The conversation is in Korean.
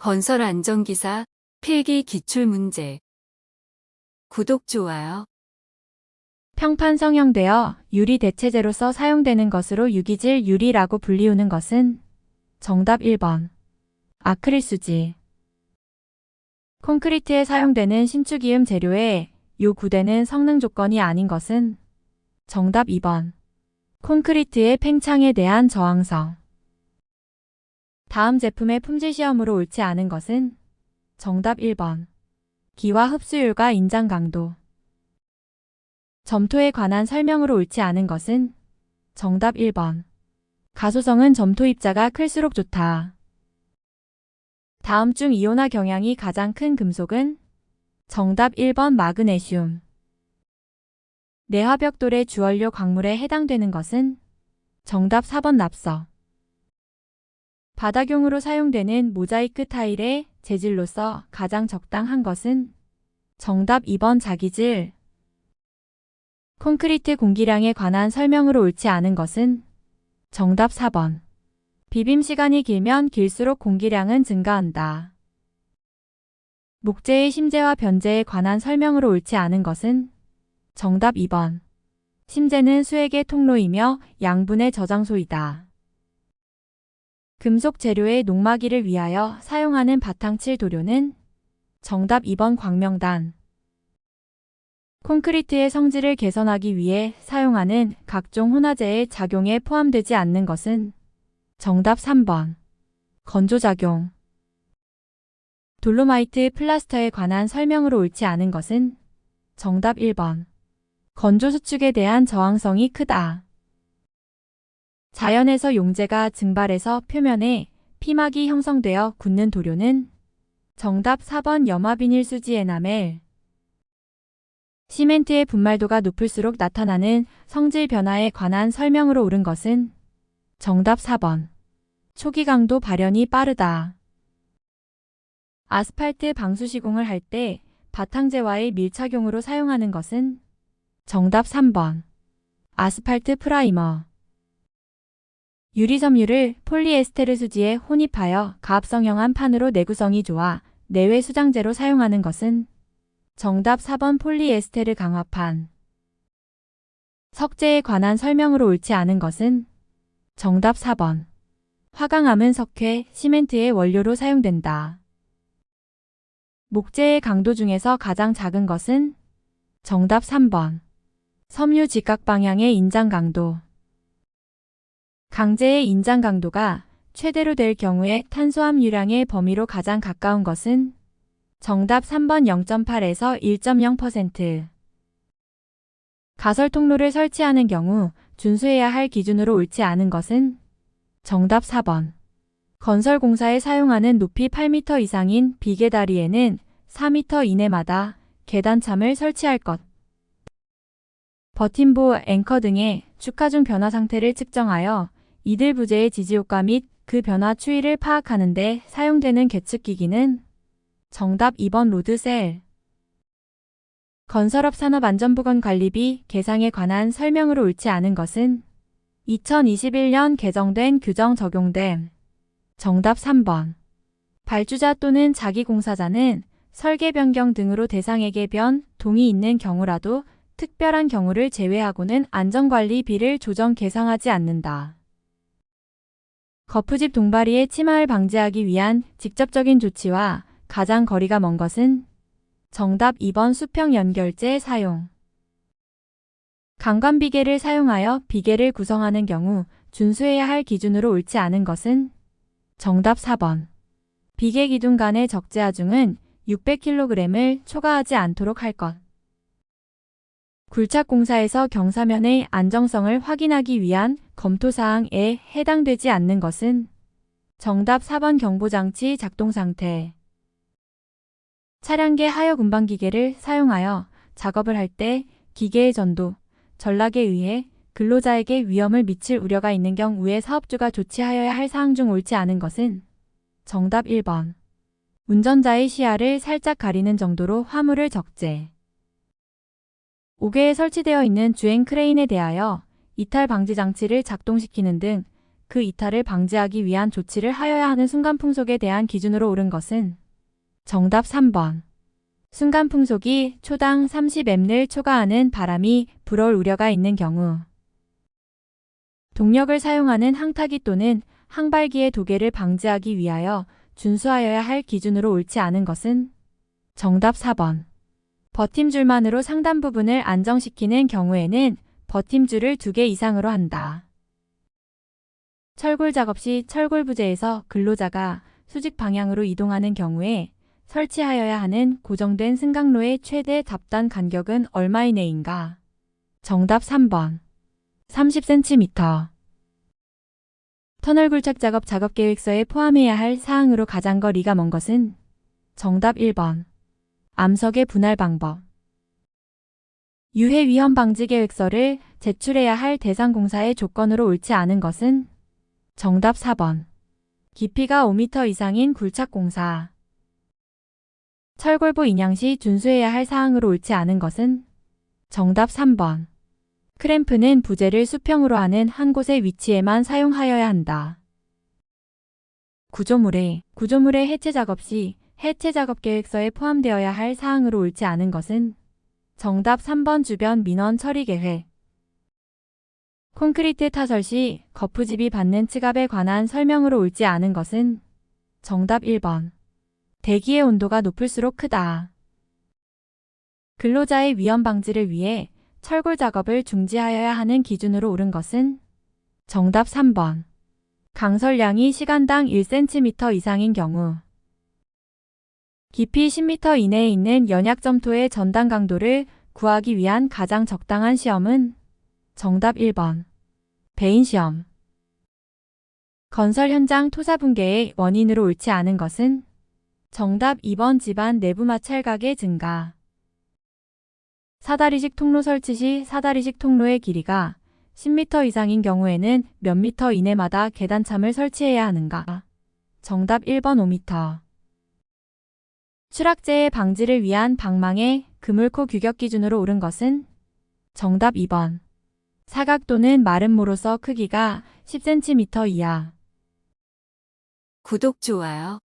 건설 안전기사 필기 기출 문제. 구독, 좋아요. 평판 성형되어 유리 대체제로서 사용되는 것으로 유기질 유리라고 불리우는 것은 정답 1번 아크릴 수지 콘크리트에 사용되는 신축이음 재료의 요 구대는 성능 조건이 아닌 것은 정답 2번 콘크리트의 팽창에 대한 저항성 다음 제품의 품질 시험으로 옳지 않은 것은 정답 1번 기와 흡수율과 인장 강도 점토에 관한 설명으로 옳지 않은 것은 정답 1번. 가소성은 점토 입자가 클수록 좋다. 다음 중 이온화 경향이 가장 큰 금속은 정답 1번 마그네슘. 내화벽돌의 주원료 광물에 해당되는 것은 정답 4번 납서. 바닥용으로 사용되는 모자이크 타일의 재질로서 가장 적당한 것은 정답 2번 자기질. 콘크리트 공기량에 관한 설명으로 옳지 않은 것은 정답 4번. 비빔 시간이 길면 길수록 공기량은 증가한다. 목재의 심재와 변재에 관한 설명으로 옳지 않은 것은 정답 2번. 심재는 수액의 통로이며 양분의 저장소이다. 금속 재료의 녹마기를 위하여 사용하는 바탕칠 도료는 정답 2번 광명단. 콘크리트의 성질을 개선하기 위해 사용하는 각종 혼화제의 작용에 포함되지 않는 것은 정답 3번. 건조작용. 돌로마이트 플라스터에 관한 설명으로 옳지 않은 것은 정답 1번. 건조 수축에 대한 저항성이 크다. 자연에서 용재가 증발해서 표면에 피막이 형성되어 굳는 도료는 정답 4번 염화비닐 수지 에나멜. 시멘트의 분말도가 높을수록 나타나는 성질 변화에 관한 설명으로 옳은 것은 정답 4번. 초기 강도 발현이 빠르다. 아스팔트 방수 시공을 할 때 바탕재와의 밀착용으로 사용하는 것은 정답 3번. 아스팔트 프라이머. 유리섬유를 폴리에스테르 수지에 혼입하여 가압성형한 판으로 내구성이 좋아 내외 수장재로 사용하는 것은 정답 4번 폴리에스테르 강화판. 석재에 관한 설명으로 옳지 않은 것은 정답 4번. 화강암은 석회, 시멘트의 원료로 사용된다. 목재의 강도 중에서 가장 작은 것은 정답 3번. 섬유 직각 방향의 인장 강도. 강제의 인장 강도가 최대로 될 경우에 탄소함유량의 범위로 가장 가까운 것은 정답 3번 0.8에서 1.0%. 가설 통로를 설치하는 경우 준수해야 할 기준으로 옳지 않은 것은 정답 4번. 건설공사에 사용하는 높이 8m 이상인 비계다리에는 4m 이내마다 계단참을 설치할 것. 버팀보, 앵커 등의 축하중 변화 상태를 측정하여 이들 부재의 지지효과 및 그 변화 추이를 파악하는 데 사용되는 계측기기는 정답 2번 로드셀. 건설업 산업 안전보건 관리비 개상에 관한 설명으로 옳지 않은 것은 2021년 개정된 규정 적용됨. 정답 3번. 발주자 또는 자기 공사자는 설계 변경 등으로 대상에게 변, 동이 있는 경우라도 특별한 경우를 제외하고는 안전관리비를 조정 개상하지 않는다. 거푸집 동바리의 침하를 방지하기 위한 직접적인 조치와 가장 거리가 먼 것은 정답 2번 수평 연결재 사용. 강관 비계를 사용하여 비계를 구성하는 경우 준수해야 할 기준으로 옳지 않은 것은 정답 4번. 비계 기둥 간의 적재 하중은 600kg을 초과하지 않도록 할 것. 굴착공사에서 경사면의 안정성을 확인하기 위한 검토사항에 해당되지 않는 것은 정답 4번 경보장치 작동 상태. 차량계 하역 운반 기계를 사용하여 작업을 할 때 기계의 전도, 전락에 의해 근로자에게 위험을 미칠 우려가 있는 경우에 사업주가 조치하여야 할 사항 중 옳지 않은 것은 정답 1번. 운전자의 시야를 살짝 가리는 정도로 화물을 적재. 5개에 설치되어 있는 주행 크레인에 대하여 이탈 방지 장치를 작동시키는 등 그 이탈을 방지하기 위한 조치를 하여야 하는 순간 풍속에 대한 기준으로 옳은 것은 정답 3번. 순간 풍속이 초당 30m를 초과하는 바람이 불어올 우려가 있는 경우 동력을 사용하는 항타기 또는 항발기의 도개를 방지하기 위하여 준수하여야 할 기준으로 옳지 않은 것은 정답 4번. 버팀줄만으로 상단 부분을 안정시키는 경우에는 버팀줄을 2개 이상으로 한다. 철골 작업 시 철골 부재에서 근로자가 수직 방향으로 이동하는 경우에 설치하여야 하는 고정된 승강로의 최대 답단 간격은 얼마 이내인가? 정답 3번. 30cm. 터널 굴착 작업 작업 계획서에 포함해야 할 사항으로 가장 거리가 먼 것은 정답 1번. 암석의 분할 방법. 유해 위험 방지 계획서를 제출해야 할 대상 공사의 조건으로 옳지 않은 것은 정답 4번. 깊이가 5m 이상인 굴착 공사. 철골부 인양 시 준수해야 할 사항으로 옳지 않은 것은 정답 3번. 크램프는 부재를 수평으로 하는 한 곳의 위치에만 사용하여야 한다. 구조물의 구조물의 해체 작업 시 해체 작업 계획서에 포함되어야 할 사항으로 옳지 않은 것은 정답 3번 주변 민원 처리 계획. 콘크리트 타설 시 거푸집이 받는 츠갑에 관한 설명으로 옳지 않은 것은 정답 1번. 대기의 온도가 높을수록 크다. 근로자의 위험 방지를 위해 철골 작업을 중지하여야 하는 기준으로 옳은 것은 정답 3번. 강설량이 시간당 1cm 이상인 경우. 깊이 10m 이내에 있는 연약 점토의 전단 강도를 구하기 위한 가장 적당한 시험은 정답 1번. 배인 시험. 건설 현장 토사 붕괴의 원인으로 옳지 않은 것은 정답 2번 집안 내부 마찰각의 증가. 사다리식 통로 설치 시 사다리식 통로의 길이가 10m 이상인 경우에는 몇 미터 이내마다 계단참을 설치해야 하는가? 정답 1번 5m. 추락재의 방지를 위한 방망의 그물코 규격 기준으로 옳은 것은 정답 2번. 사각 또는 마른 모로서 크기가 10cm 이하. 구독, 좋아요.